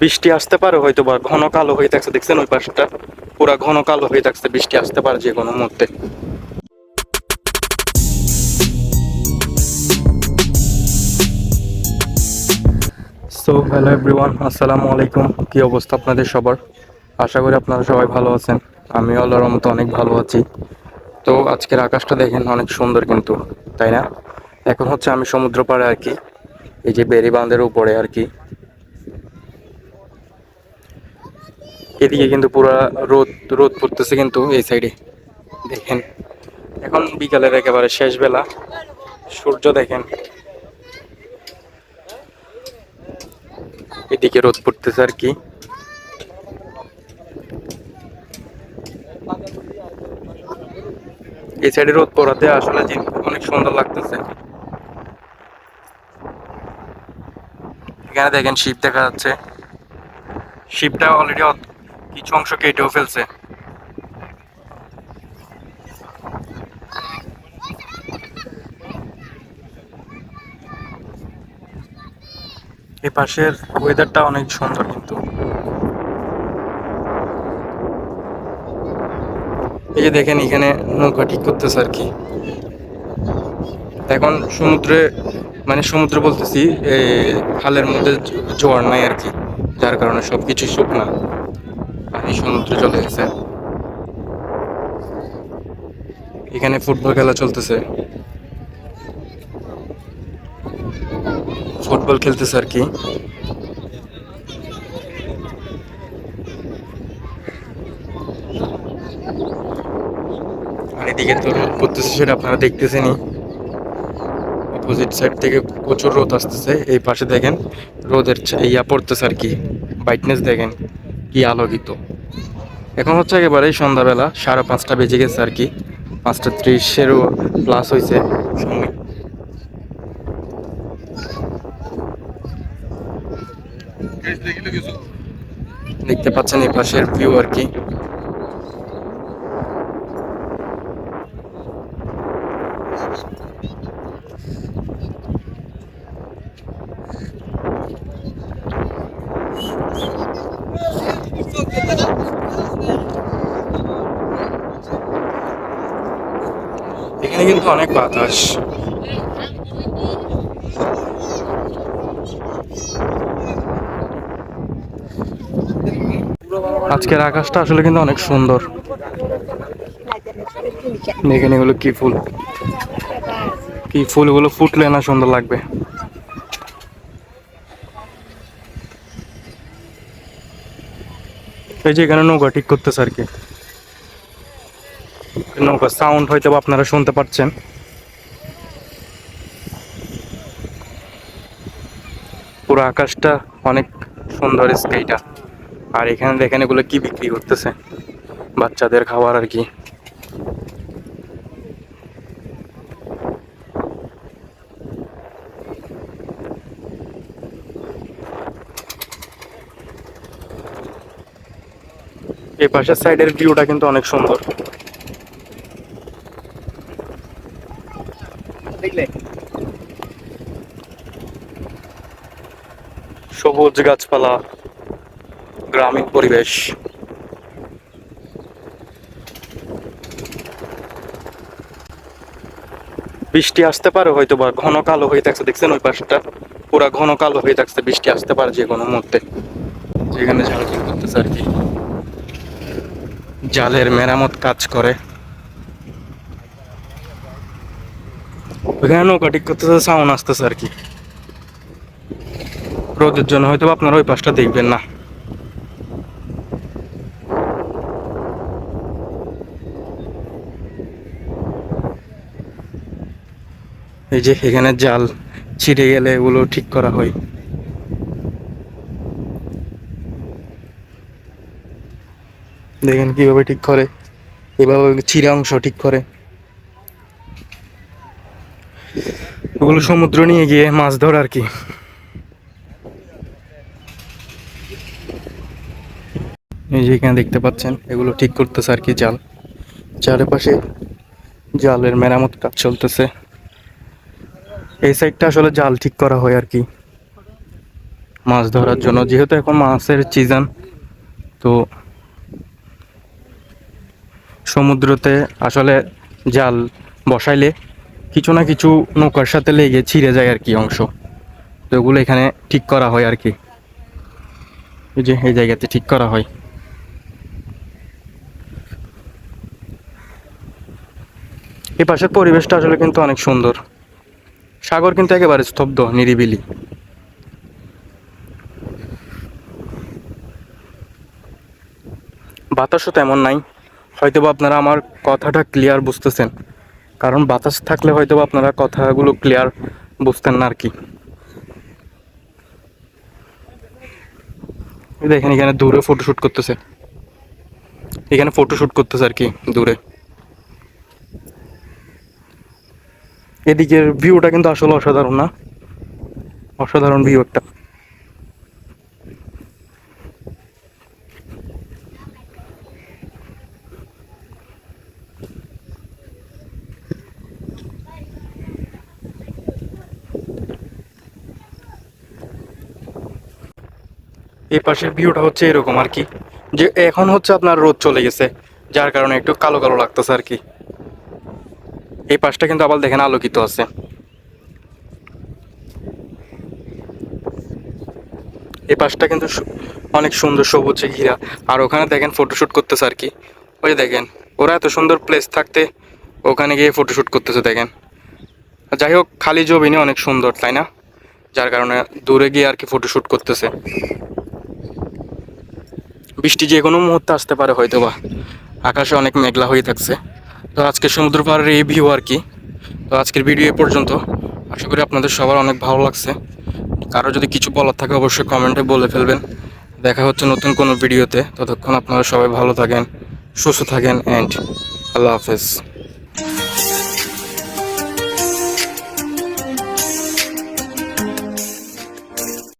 বৃষ্টি আসতে পারে, হয়তো বা ঘন কালো হয়ে থাকছে। দেখছেন ওই পাশটা? পুরা ঘন কালো হয়ে থাকছে, বৃষ্টি আসতে পারে যে কোনো মুহূর্তে। সো হ্যালো এভরিওয়ান আসসালামু আলাইকুম। কি অবস্থা আপনাদের সবার? আশা করি আপনারা সবাই ভালো আছেন। আমি আল্লাহর মতো অনেক ভালো আছি। তো, আজকের আকাশটা দেখেন, অনেক সুন্দর কিন্তু, তাই না? এখন হচ্ছে আমি সমুদ্র পাড়ে আর কি, এই যে বেরি বাঁধের উপরে আর কি এদিকে কিন্তু পুরা রোদ রোদ পড়তেছে কিন্তু এই সাইডে দেখেন, এখন বিকালের একেবারে শেষ বেলা। সূর্য দেখেন। এদিকে রোদ পড়তেছে আর কি। এই সাইডে রোদ পড়াতে আসলে অনেক সুন্দর লাগতেছে। এখানে দেখেন শিপ দেখা যাচ্ছে। শিপটা অলরেডি কিছু অংশ কেটেও ফেলছে। এই পাশের ওয়েদারটা অনেক সুন্দর কিন্তু। এই যে দেখেন, এখানে নৌকা ঠিক করতেছে আর কি। এখন সমুদ্রে মানে সমুদ্র বলতেছি খালের মধ্যে জোয়ার নাই আর কি, যার কারণে সব কিছু শুকনা। পানি সমুদ্রে চলে গেছে। এখানে ফুটবল খেলা চলতেছে। ফুটবল খেলতেছে আর কি। আর এদিকে তো রোদ পড়তেছে সেটা আপনারা দেখতেছেনই। অপোজিট সাইড থেকে প্রচুর রোদ আসতেছে। এই পাশে দেখেন, রোদের ইয়া পড়তেছে আর কি। ব্রাইটনেস দেখেন, কি আলোকিত। এখন হচ্ছে একেবারেই সন্ধ্যাবেলা, সাড়ে পাঁচটা বেজে গেছে আর কি। পাঁচটা ত্রিশেরও প্লাস হয়েছে সময়। দেখতে পাচ্ছেন এই পাশের ভিউ আর কি। এখানে কিন্তু অনেক বাতাস আজকের আকাশটা আসলে কিন্তু অনেক সুন্দর। দেখেন এগুলো কি ফুল। কি ফুলগুলো ফুটলে না সুন্দর লাগবে। এই যে এখানে নৌকা ঠিক করতেছে আর কি। নৌকা সাউন্ড হয়তো আপনারা শুনতে পাচ্ছেন। পুরো আকাশটা অনেক সুন্দর স্কাইটা। আর এখানে দেখেন এগুলো কি বিক্রি করতেছে? বাচ্চাদের খাবার আর কি। এই পাশের সাইডের ভিউটা কিন্তু অনেক সুন্দর। সবুজ গাছপালা, গ্রামীণ পরিবেশ। বৃষ্টি আসতে পারে হয়তো বা, ঘন কালো হয়ে থাকছে, দেখছেন ওই পাশটা? পুরা ঘন কালো হয়ে থাকছে, বৃষ্টি আসতে পারে যে কোনো মুহূর্তে। যেখানে করতেছে আর কি। জালের মেরামত কাজ করে। ওইখানে নৌকা ঠিক করতেছে সাউন্ড আসতেছে আর কি। রোদের জন্য হয়তো আপনারা ওই পাশটা দেখবেন না। এই যে এখানে জাল ছিঁড়ে গেলে এগুলো ঠিক করা হয়। দেখেন কীভাবে ঠিক করে, এভাবে ছিঁড়ে অংশ ঠিক করে। ওগুলো সমুদ্র নিয়ে গিয়ে মাছ ধর আর কি। এই যে এখানে দেখতে পাচ্ছেন, এগুলো ঠিক করতেছে আর কি জাল। চারিপাশে জালের মেরামত কাজ চলতেছে। এই সাইডটা আসলে জাল ঠিক করা হয় আর কি। মাছ ধরার জন্য, যেহেতু এখন মাছের সিজন তো সমুদ্রতে আসলে জাল বসাইলে কিছু না কিছু নৌকার সাথে লেগে ছিঁড়ে যায় আর কি অংশ। তো ওগুলো এখানে ঠিক করা হয় আর কি। এই যে, এই জায়গাতে ঠিক করা হয়। এই পাশের পরিবেশটা আসলে কিন্তু অনেক সুন্দর। সাগর কিন্তু একেবারে স্তব্ধ, নিরিবিলি। বাতাসও তেমন নাই। হয়তো আপনারা আমার কথাটা ক্লিয়ার বুঝতেছেন। কারণ বাতাস থাকলে হয়তো আপনারা কথাগুলো ক্লিয়ার বুঝতেন না আর কি। দেখেন এখানে দূরে ফটোশুট করতেছে। এখানে ফটোশুট করতেছে আর কি, দূরে। এদিকের ভিউটা কিন্তু আসলে অসাধারণ না। অসাধারণ ভিউ একটা। এই পাশের ভিউটা হচ্ছে এরকম আর কি, যে এখন হচ্ছে আপনার রোদ চলে গেছে, যার কারণে একটু কালো কালো লাগতেছে আর কি। এই পাশটা কিন্তু আবার দেখেন আলোকিত আছে। এই পাশটা কিন্তু অনেক সুন্দর সবুজে ঘিরা। আর ওখানে দেখেন ফটোশ্যুট করতেছে আর কি। ওই দেখেন, ওরা এত সুন্দর প্লেস থাকতে ওখানে গিয়ে ফটোশ্যুট করতেছে, দেখেন। যাই হোক, খালি জমিনে অনেক সুন্দর, তাই না? যার কারণে দূরে গিয়ে আর কি ফটোশ্যুট করতেছে। বৃষ্টি যে কোনো মুহূর্তে আসতে পারে হয়তো বা আকাশে অনেক মেঘলা হয়ে থাকছে। তো আজকে সমুদ্র পাড়ের এই ভিউ আর কি। তো আজকের ভিডিও এ পর্যন্ত আশা করি আপনাদের সবার অনেক ভালো লাগছে। কারও যদি কিছু বলার থাকে অবশ্যই কমেন্টে বলে ফেলবেন। দেখা হচ্ছে নতুন কোনো ভিডিওতে ততক্ষণ আপনারা সবাই ভালো থাকেন, সুস্থ থাকেন অ্যান্ড আল্লাহ হাফেজ।